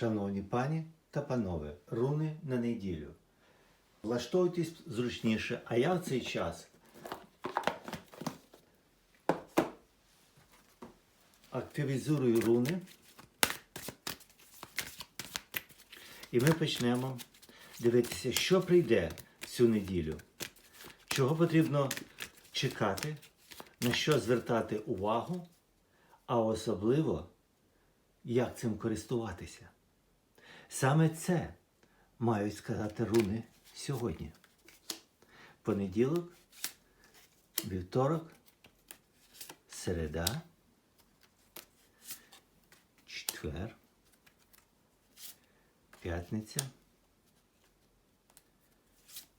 Шановні пані та панове, руни на неділю. Влаштовуйтесь зручніше, а я в цей час активізую руни. І ми почнемо дивитися, що прийде цю неділю, чого потрібно чекати, на що звертати увагу, а особливо, як цим користуватися. Саме це мають сказати руни сьогодні. Понеділок, вівторок, середа, четвер, п'ятниця,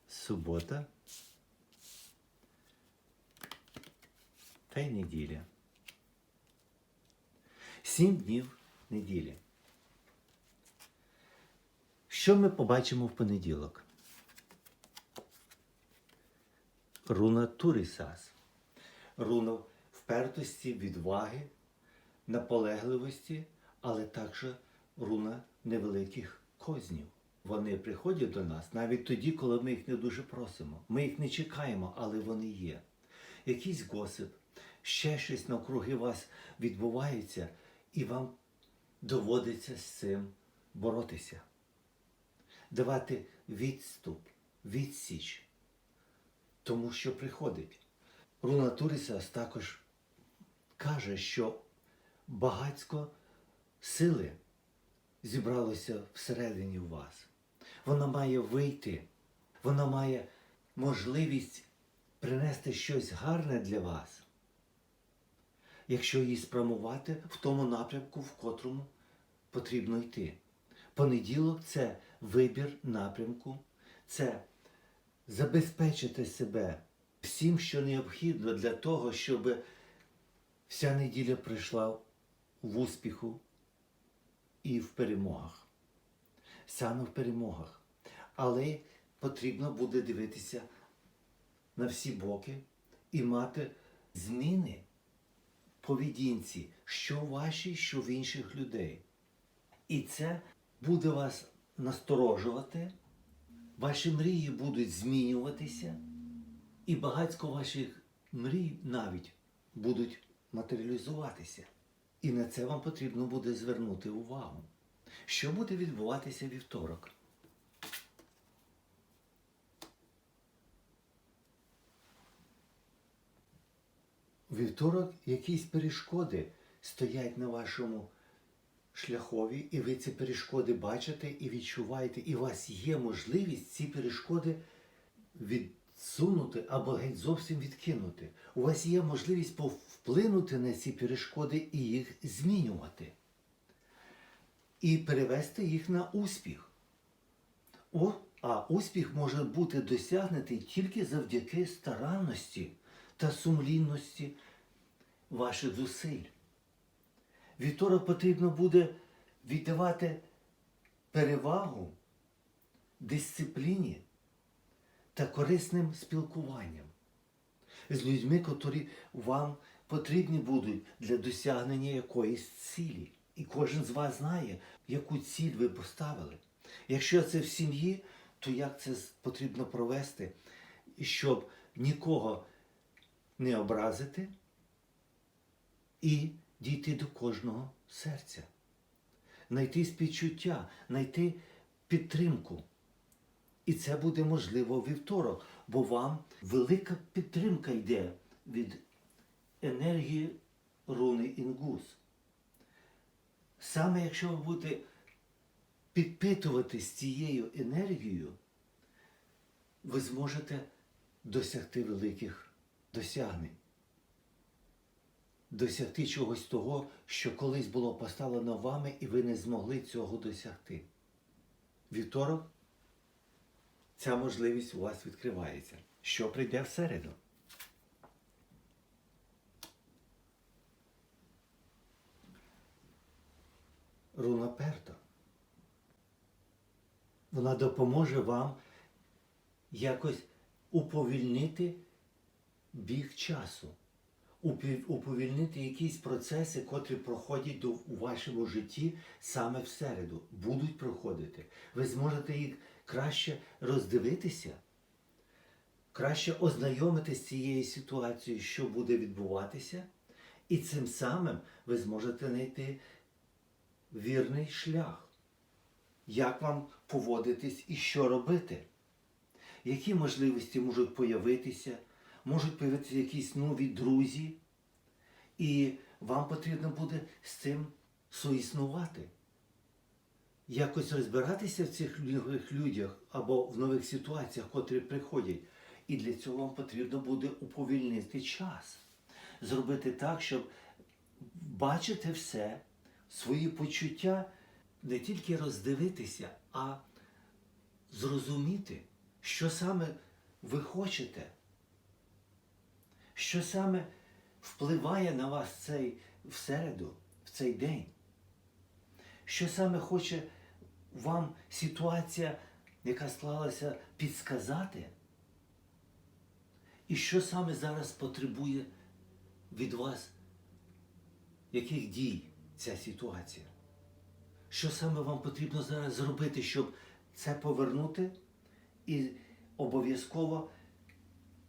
субота та й неділя. Сім днів неділі. Що ми побачимо в понеділок? Руна Турісас. Руна впертості, відваги, наполегливості, але також руна невеликих кознів. Вони приходять до нас навіть тоді, коли ми їх не дуже просимо. Ми їх не чекаємо, але вони є. Якийсь госип, ще щось навкруги вас відбувається, і вам доводиться з цим боротися давати відступ, відсіч, тому що приходить. Руна Турісас також каже, що багатько сили зібралося всередині вас. Вона має вийти, вона має можливість принести щось гарне для вас, якщо її спрямувати в тому напрямку, в котрому потрібно йти. Понеділок це вибір напрямку, це забезпечити себе всім, що необхідно для того, щоб вся неділя прийшла в успіху і в перемогах. Саме в перемогах. Але потрібно буде дивитися на всі боки і мати зміни в поведінці, що в вашій, що в інших людей. І це буде вас насторожувати, ваші мрії будуть змінюватися, і багатько ваших мрій навіть будуть матеріалізуватися. І на це вам потрібно буде звернути увагу. Що буде відбуватися вівторок? Вівторок якісь перешкоди стоять на вашому шляхові, і ви ці перешкоди бачите і відчуваєте, і у вас є можливість ці перешкоди відсунути або геть зовсім відкинути. У вас є можливість вплинути на ці перешкоди і їх змінювати. І перевести їх на успіх. О, а успіх може бути досягнутий тільки завдяки старанності та сумлінності ваших зусиль. Вівторок потрібно буде віддавати перевагу дисципліні та корисним спілкуванням з людьми, котрі вам потрібні будуть для досягнення якоїсь цілі. І кожен з вас знає, яку ціль ви поставили. Якщо це в сім'ї, то як це потрібно провести, щоб нікого не образити і дійти до кожного серця, знайти співчуття, знайти підтримку. І це буде можливо вівторок, бо вам велика підтримка йде від енергії руни Інгус. Саме якщо ви будете підпитуватись цією енергією, ви зможете досягти великих досягнень досягти чогось того, що колись було поставлено вами, і ви не змогли цього досягти. Вівторок ця можливість у вас відкривається. Що прийде в середу? Руна Перто. Вона допоможе вам якось уповільнити біг часу уповільнити якісь процеси, котрі проходять у вашому житті саме в середу, будуть проходити. Ви зможете їх краще роздивитися, краще ознайомитися з цією ситуацією, що буде відбуватися, і цим самим ви зможете знайти вірний шлях. Як вам поводитись і що робити? Які можливості можуть появитися? Можуть появитися якісь нові друзі, і вам потрібно буде з цим суіснувати. Якось розбиратися в цих нових людях або в нових ситуаціях, котрі приходять. І для цього вам потрібно буде уповільнити час. Зробити так, щоб бачити все, свої почуття не тільки роздивитися, а зрозуміти, що саме ви хочете, що саме впливає на вас цей в середу, в цей день. Що саме хоче вам ситуація, яка склалася, підсказати? І що саме зараз потребує від вас, яких дій ця ситуація? Що саме вам потрібно зараз зробити, щоб це повернути і обов'язково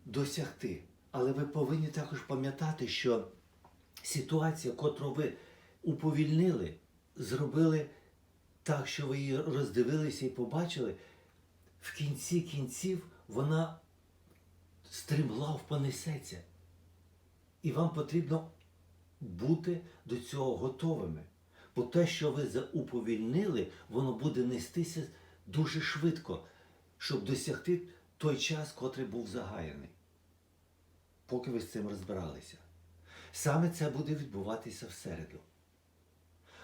досягти? Але ви повинні також пам'ятати, що ситуація, котру ви уповільнили, зробили так, що ви її роздивилися і побачили, в кінці кінців вона стрімглав понесеться. І вам потрібно бути до цього готовими. Бо те, що ви уповільнили, воно буде нестися дуже швидко, щоб досягти той час, котрий був загаяний, поки ви з цим розбиралися. Саме це буде відбуватися в середу.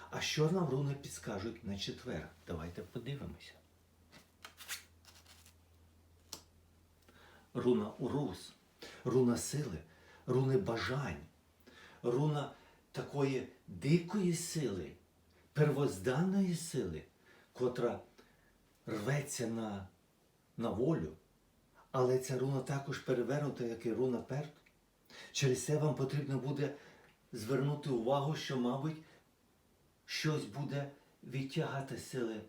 А що нам руни підскажуть на четвер? Давайте подивимося. Руна Урус, руна сили, руни бажань, руна такої дикої сили, первозданної сили, котра рветься на, на волю. Але ця руна також перевернута, як і руна перт. Через це вам потрібно буде звернути увагу, що, мабуть, щось буде відтягати сили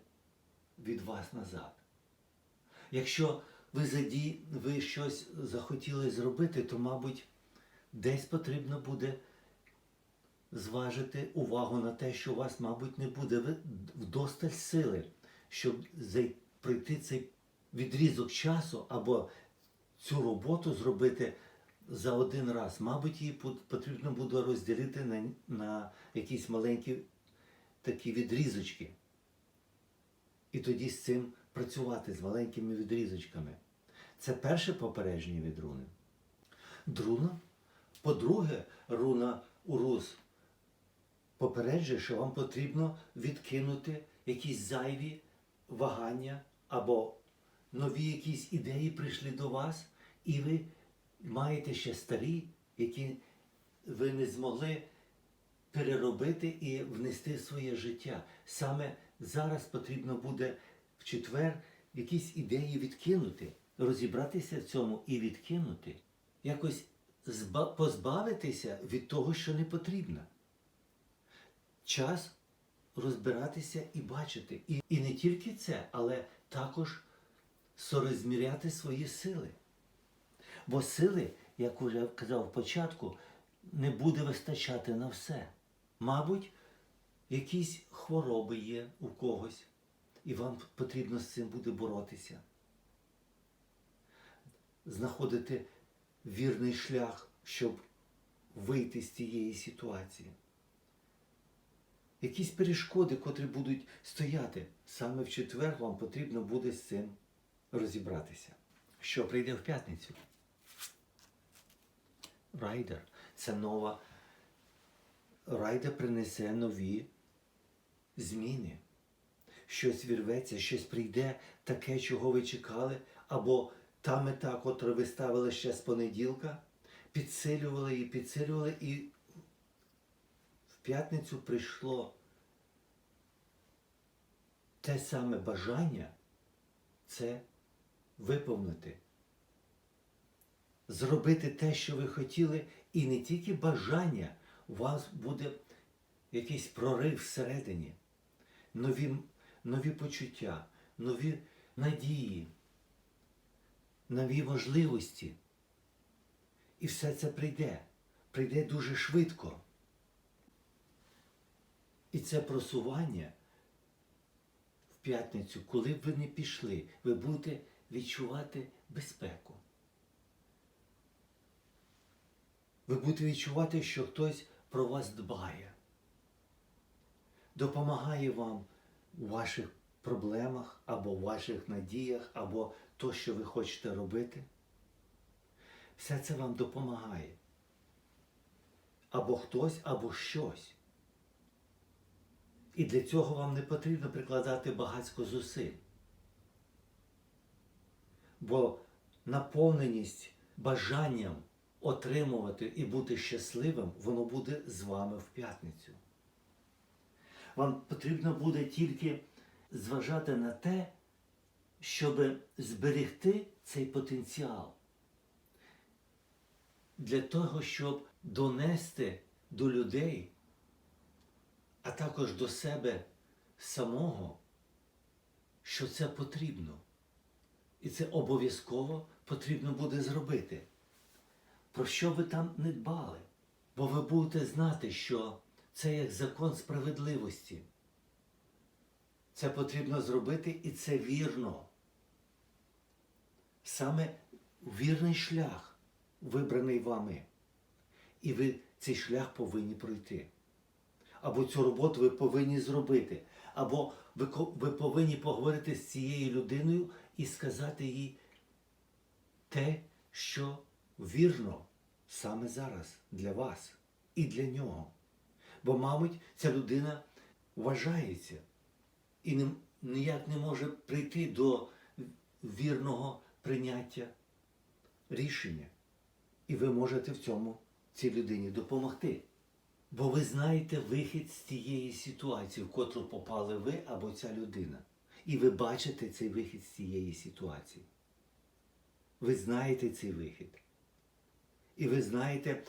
від вас назад. Якщо ви заді, ви щось захотіли зробити, то, мабуть, десь потрібно буде зважити увагу на те, що у вас, мабуть, не буде вдосталь сили, щоб пройти цей відрізок часу або цю роботу зробити за один раз. Мабуть, її потрібно буде розділити на, на якісь маленькі такі відрізочки. І тоді з цим працювати з маленькими відрізочками. Це перше попередження від руни. Друна. По-друге, руна Урус попереджує, що вам потрібно відкинути якісь зайві вагання або нові якісь ідеї прийшли до вас, і ви маєте ще старі, які ви не змогли переробити і внести в своє життя. Саме зараз потрібно буде в четвер якісь ідеї відкинути, розібратися в цьому і відкинути, якось позбавитися від того, що не потрібно. Час розбиратися і бачити. І, і не тільки це, але також сорозміряти свої сили. Бо сили, як уже казав в початку, не буде вистачати на все. Мабуть, якісь хвороби є у когось, і вам потрібно з цим буде боротися. Знаходити вірний шлях, щоб вийти з цієї ситуації. Якісь перешкоди, котрі будуть стояти, саме в четвер вам потрібно буде з цим розібратися. Що прийде в п'ятницю? Райдер це нова. Райдер принесе нові зміни. Щось вірветься, щось прийде таке, чого ви чекали, або та мета, котру ви ставили ще з понеділка, підсилювали її, підсилювали, і в п'ятницю прийшло те саме бажання це виповнити, зробити те, що ви хотіли, і не тільки бажання, у вас буде якийсь прорив всередині, нові, нові почуття, нові надії, нові можливості. І все це прийде, прийде дуже швидко. І це просування в п'ятницю, коли б ви не пішли, ви будете відчувати безпеку. Ви будете відчувати, що хтось про вас дбає, допомагає вам у ваших проблемах або ваших надіях, або то, що ви хочете робити. Все це вам допомагає. Або хтось, або щось. І для цього вам не потрібно прикладати багатько зусиль. Бо наповненість бажанням отримувати і бути щасливим, воно буде з вами в п'ятницю. Вам потрібно буде тільки зважати на те, щоб зберегти цей потенціал. Для того, щоб донести до людей, а також до себе самого, що це потрібно. І це обов'язково потрібно буде зробити. Про що ви там не дбали? Бо ви будете знати, що це як закон справедливості. Це потрібно зробити і це вірно. Саме вірний шлях, вибраний вами. І ви цей шлях повинні пройти. Або цю роботу ви повинні зробити, або ви, ви повинні поговорити з цією людиною і сказати їй те, що вірно саме зараз для вас і для нього. Бо, мабуть, ця людина вважається і ніяк не може прийти до вірного прийняття рішення. І ви можете в цьому цій людині допомогти. Бо ви знаєте вихід з тієї ситуації, в котру попали ви або ця людина. І ви бачите цей вихід з цієї ситуації. Ви знаєте цей вихід. І ви знаєте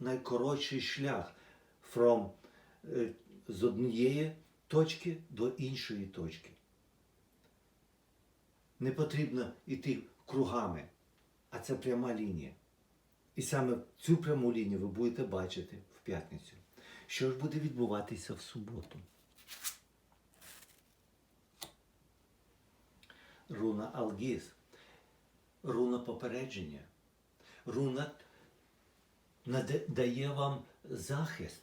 найкоротший шлях from, е, з однієї точки до іншої точки. Не потрібно йти кругами, а це пряма лінія. І саме цю пряму лінію ви будете бачити в п'ятницю. Що ж буде відбуватися в суботу? Руна Алгіз, руна попередження, руна дає вам захист,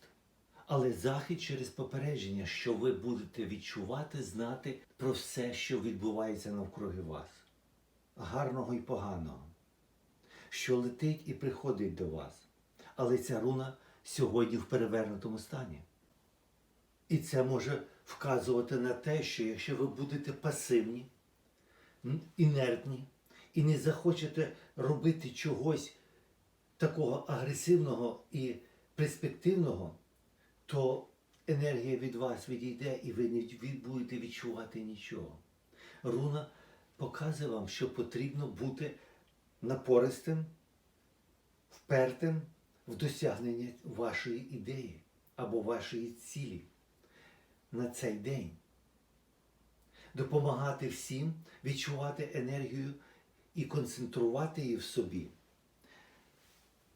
але захист через попередження, що ви будете відчувати, знати про все, що відбувається навкруги вас, гарного і поганого що летить і приходить до вас. Але ця руна сьогодні в перевернутому стані. І це може вказувати на те, що якщо ви будете пасивні, інертні і не захочете робити чогось такого агресивного і перспективного, то енергія від вас відійде і ви не будете відчувати нічого. Руна показує вам, що потрібно бути напористим, впертим в досягненні вашої ідеї або вашої цілі на цей день. Допомагати всім відчувати енергію і концентрувати її в собі.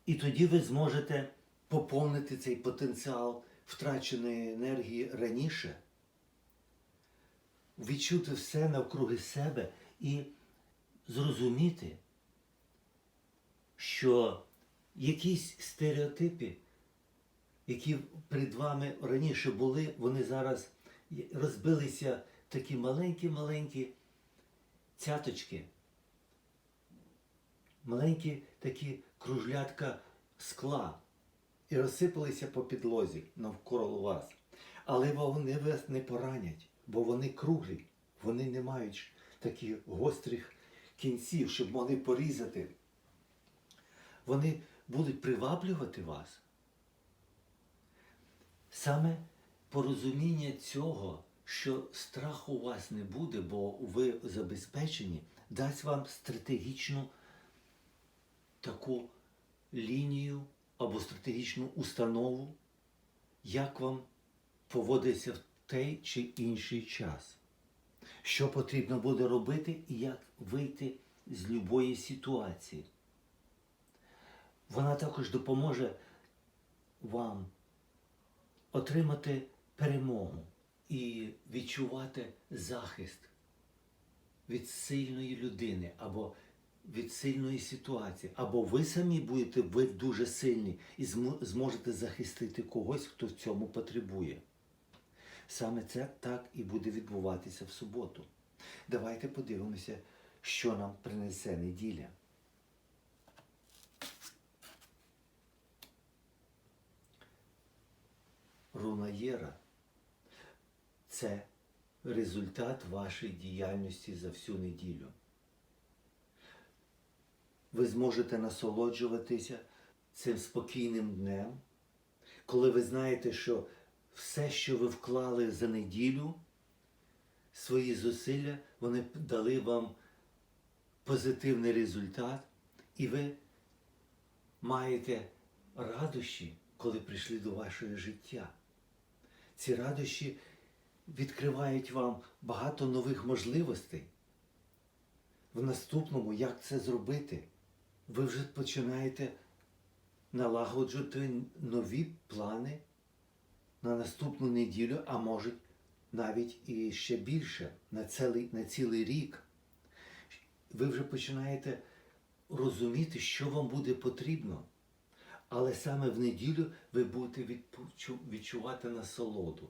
І тоді ви зможете поповнити цей потенціал втраченої енергії раніше, відчути все навкруги себе і зрозуміти, що якісь стереотипи, які перед вами раніше були, вони зараз розбилися такі маленькі-маленькі цяточки, маленькі такі кружлятка скла і розсипалися по підлозі навколо вас. Але вони вас не поранять, бо вони круглі, вони не мають таких гострих кінців, щоб могли порізати вони будуть приваблювати вас. Саме порозуміння цього, що страху у вас не буде, бо ви забезпечені, дасть вам стратегічну таку лінію або стратегічну установу, як вам поводиться в той чи інший час, що потрібно буде робити і як вийти з любої ситуації. Вона також допоможе вам отримати перемогу і відчувати захист від сильної людини або від сильної ситуації, або ви самі будете ви дуже сильні і зможете захистити когось, хто в цьому потребує. Саме це так і буде відбуватися в суботу. Давайте подивимося, що нам принесе неділя. Руна Єра це результат вашої діяльності за всю неділю. Ви зможете насолоджуватися цим спокійним днем, коли ви знаєте, що все, що ви вклали за неділю, свої зусилля, вони дали вам позитивний результат, і ви маєте радощі, коли прийшли до вашого життя. Ці радощі відкривають вам багато нових можливостей. В наступному, як це зробити, ви вже починаєте налагоджувати нові плани на наступну неділю, а може навіть і ще більше на цілий, на цілий рік. Ви вже починаєте розуміти, що вам буде потрібно. Але саме в неділю ви будете відчувати насолоду.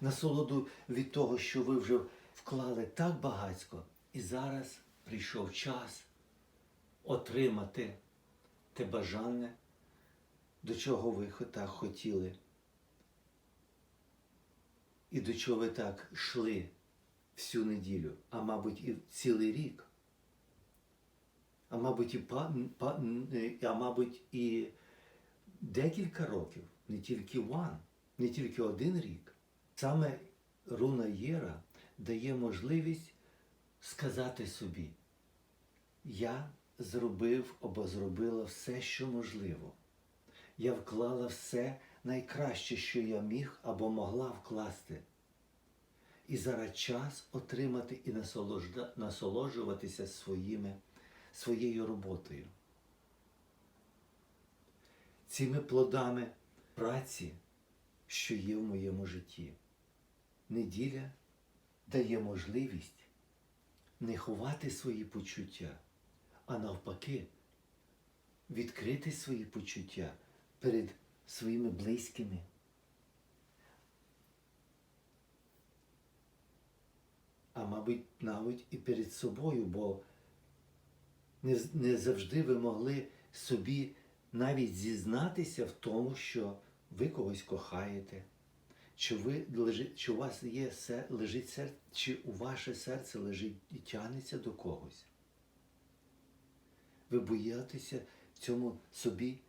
Насолоду від того, що ви вже вклали так багатько, і зараз прийшов час отримати те бажане, до чого ви так хотіли. І до чого ви так йшли всю неділю, а мабуть, і цілий рік. А мабуть, і па, па, а мабуть, і декілька років, не тільки one, не тільки один рік. Саме руна Єра дає можливість сказати собі, я зробив або зробила все, що можливо. Я вклала все найкраще, що я міг або могла вкласти. І зараз час отримати і насолоджуватися своїми, своєю роботою цими плодами праці, що є в моєму житті. Неділя дає можливість не ховати свої почуття, а навпаки, відкрити свої почуття перед своїми близькими. А мабуть, навіть і перед собою, бо не, не завжди ви могли собі навіть зізнатися в тому, що ви когось кохаєте, чи, ви, чи у вас є лежить серце, чи у ваше серце лежить і тягнеться до когось. Ви боїтеся цьому собі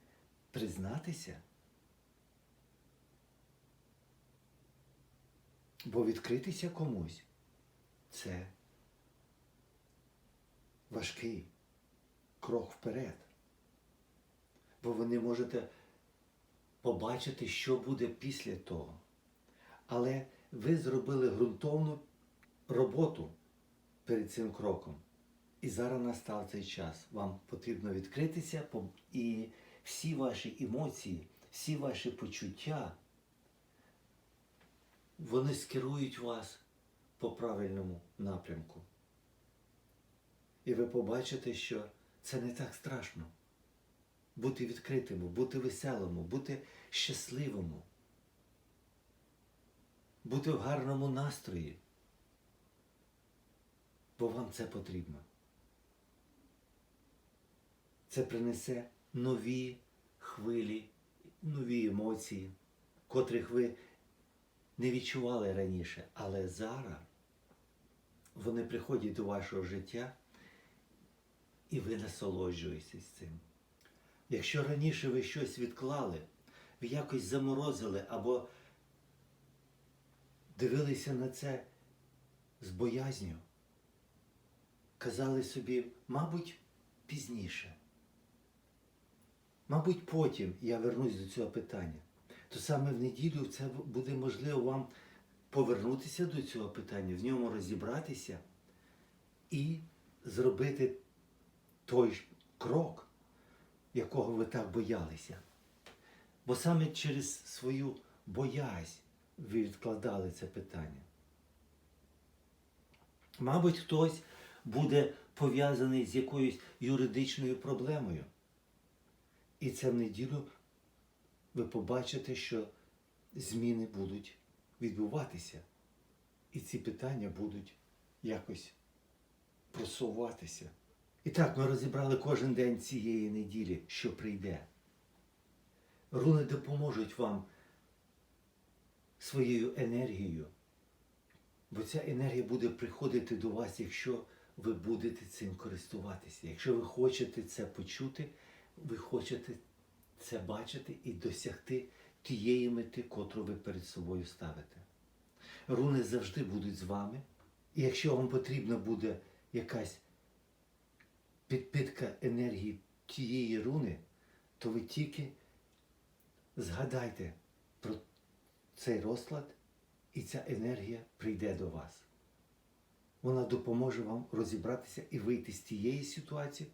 признатися? Бо відкритися комусь це важкий крок вперед. Бо ви не можете побачити, що буде після того. Але ви зробили ґрунтовну роботу перед цим кроком. І зараз настав цей час. Вам потрібно відкритися і всі ваші емоції, всі ваші почуття, вони скерують вас по правильному напрямку. І ви побачите, що це не так страшно. Бути відкритими, бути веселими, бути щасливими, бути в гарному настрої. Бо вам це потрібно. Це принесе нові хвилі, нові емоції, котрих ви не відчували раніше, але зараз вони приходять до вашого життя і ви насолоджуєтесь цим. Якщо раніше ви щось відклали, ви якось заморозили або дивилися на це з боязнью, казали собі, мабуть, пізніше. Мабуть, потім я вернусь до цього питання. То саме в неділю це буде можливо вам повернутися до цього питання, в ньому розібратися і зробити той ж крок, якого ви так боялися. Бо саме через свою боязнь відкладали це питання. Мабуть, хтось буде пов'язаний з якоюсь юридичною проблемою. І це в неділю ви побачите, що зміни будуть відбуватися. І ці питання будуть якось просуватися. І так, ми розібрали кожен день цієї неділі, що прийде. Руни допоможуть вам своєю енергією, бо ця енергія буде приходити до вас, якщо ви будете цим користуватися. Якщо ви хочете це почути, ви хочете це бачити і досягти тієї мети, котру ви перед собою ставите. Руни завжди будуть з вами. І якщо вам потрібна буде якась підпитка енергії тієї руни, то ви тільки згадайте цей розклад, і ця енергія прийде до вас. Вона допоможе вам розібратися і вийти з тієї ситуації,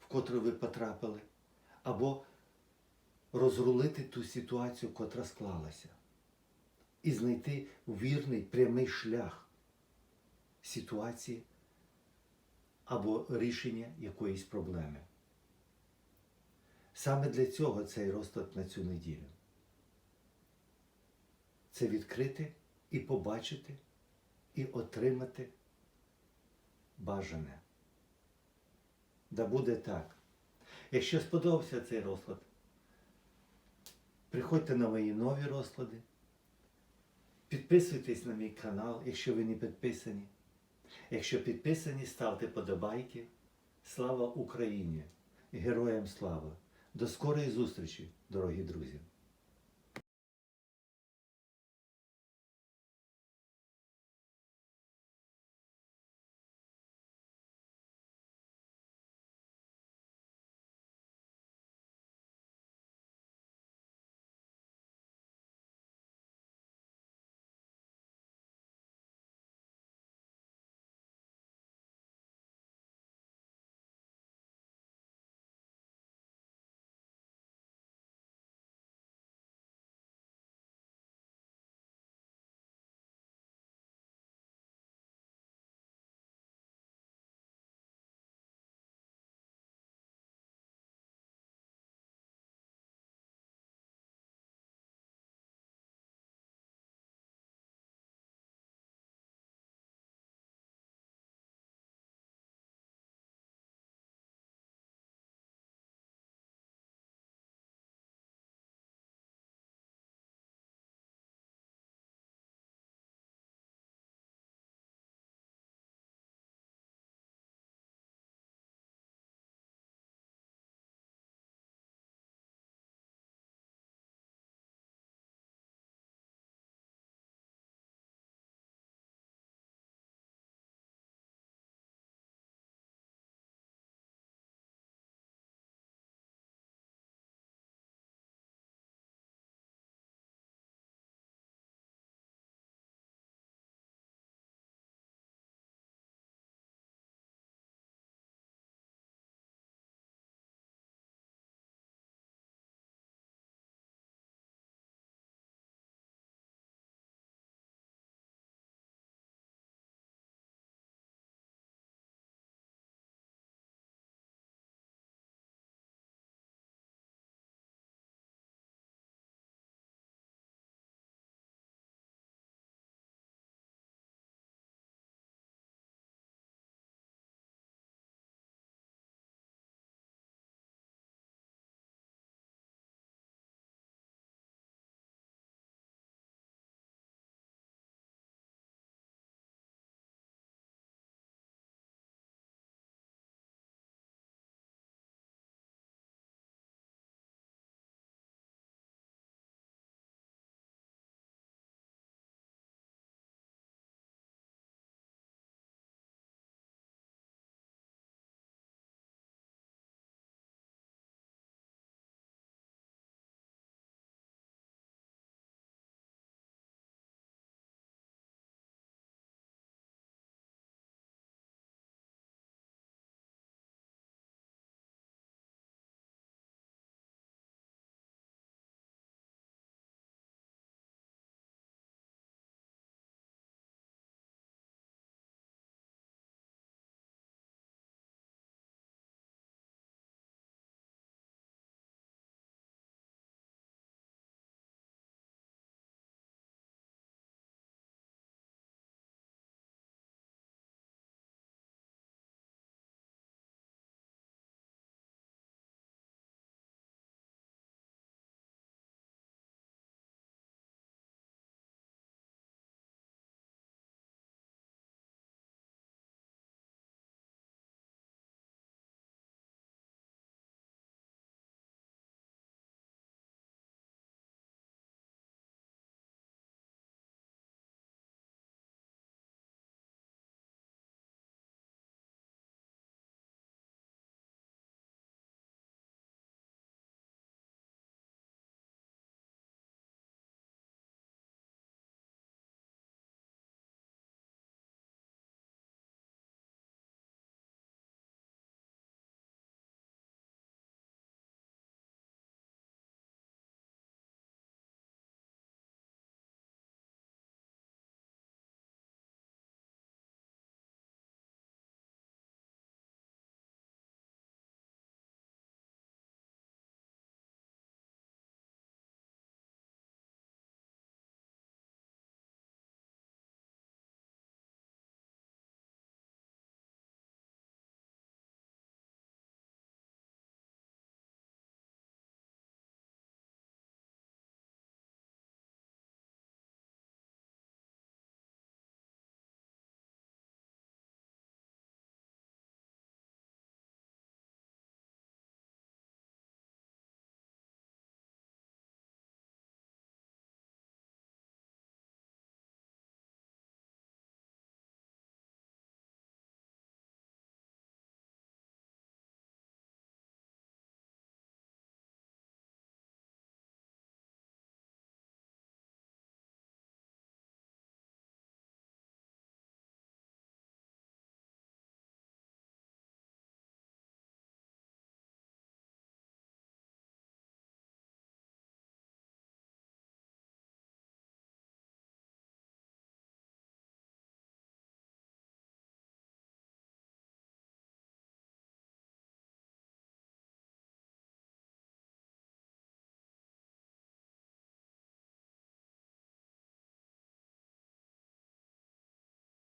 в котру ви потрапили, або розрулити ту ситуацію, котра склалася, і знайти вірний прямий шлях ситуації або рішення якоїсь проблеми. Саме для цього цей розклад на цю неділю. Це відкрити і побачити, і отримати бажане. Да буде так. Якщо сподобався цей розклад, приходьте на мої нові розклади, підписуйтесь на мій канал, якщо ви не підписані. Якщо підписані, ставте подобайки. Слава Україні! Героям слава! До скорої зустрічі, дорогі друзі!